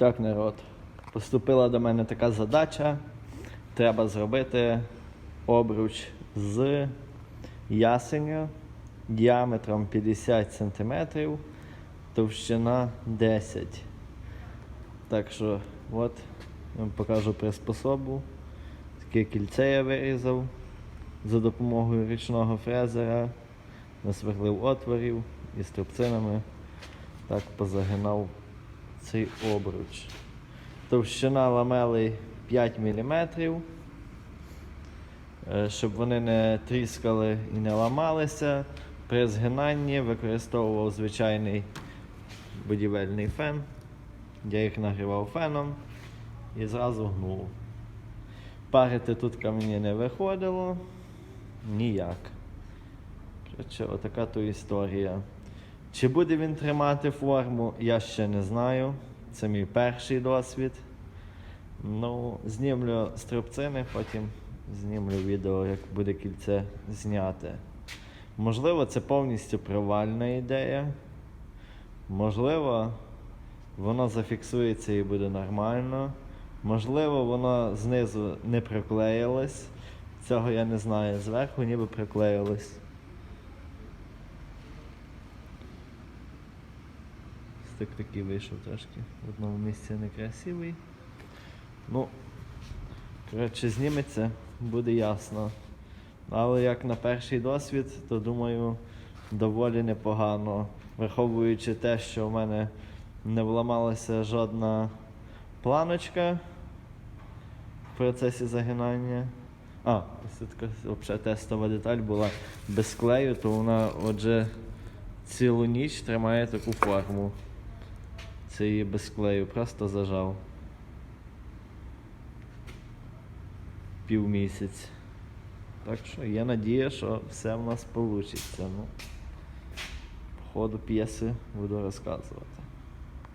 Так, народ. Поступила до мене така задача. Треба зробити обруч з ясеня діаметром 50 см, товщина 10 Так що, от, я вам покажу приспособу. Таке кільце я вирізав за допомогою річного фрезера, насверлив отворів і струбцинами так позагинав цей обруч. Товщина ламели 5 мм, щоб вони не тріскали і не ламалися. При згинанні використовував звичайний будівельний фен. Я їх нагрівав феном і зразу гнув. Парити тут камені не виходило ніяк. Отака то історія. Чи буде він тримати форму, я ще не знаю. Це мій перший досвід. Ну, знімлю струбцини, потім знімлю відео, як буде кільце зняти. Можливо, це повністю провальна ідея. Можливо, воно зафіксується і буде нормально. Можливо, воно знизу не приклеїлось. Цього я не знаю. Зверху ніби приклеїлось. Стик такий вийшов трошки в одному місці некрасивий. Ну, коротше, зніметься, буде ясно. Але як на перший досвід, то думаю, доволі непогано. Враховуючи те, що в мене не вламалася жодна планочка в процесі загинання. А, тут така взагалі тестова деталь була без клею, то вона отже цілу ніч тримає таку форму. Це її без клею, просто зажав. Півмісяць. Так що є надія, що все в нас вийде. Ну, по ходу п'єси буду розказувати.